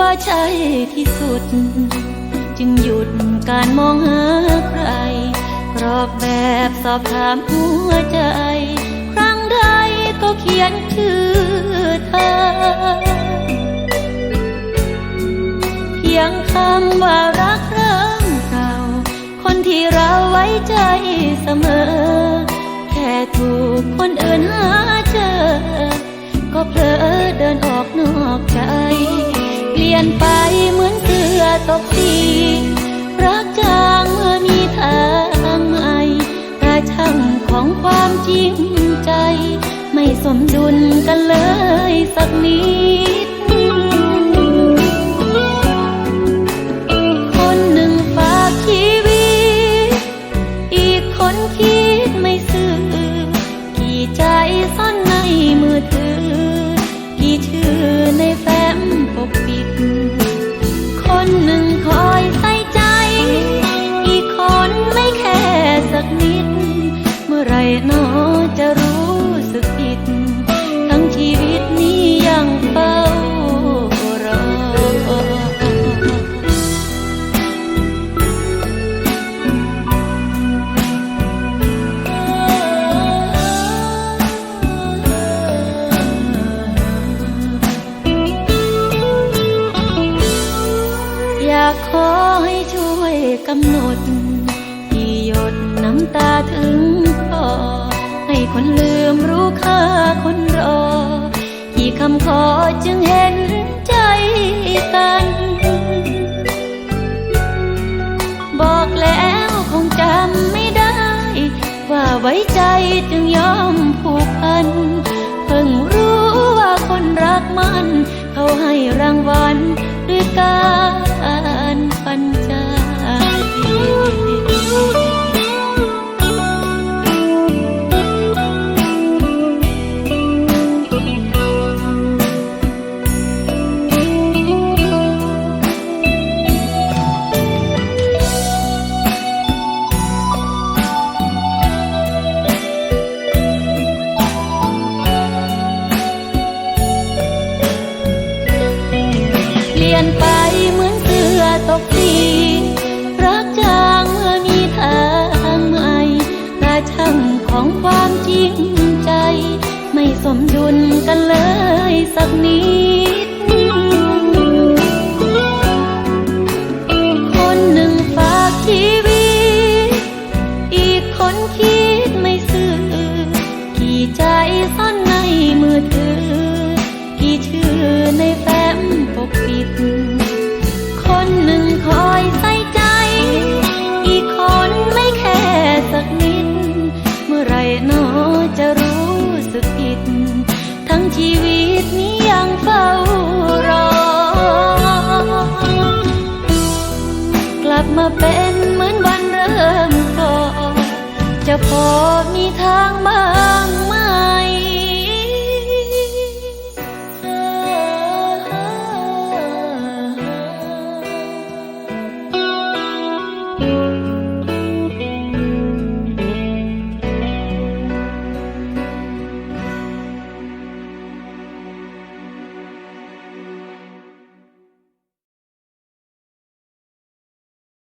ว่าใช่ที่สุด จึงหยุดการมองหาใครกรอกแบบสอบถามหัวใจ ครั้งใดก็เขียนชื่อเธอ เพียงคำว่ารักเริ่มเก่าคนที่เราไว้ใจเสมอ แค่ถูกคนอื่นหาเจอ ก็เพลอเดินออกนอกใจ ลี่ยนไปเหมือนเสือตกตีรักจางเมื่อมีทางใหม่ราช่างของความจริงใจ ไม่สมดุลกันเลยสักนิด กำหนด ที่หยดน้ำตาถึงคอให้คนลืมรู้ค่าคนรอกี่คำขอจึงเห็นใจกัน บอกแล้วคงจำไม่ได้ ว่าไว้ใจจึงยอมผูกพัน เพิ่งรู้ว่าคนรักมัน เขาให้รางวัล เมาเป็นเหมือนวันเริ่มก่อนจะพอมีทางบ้าง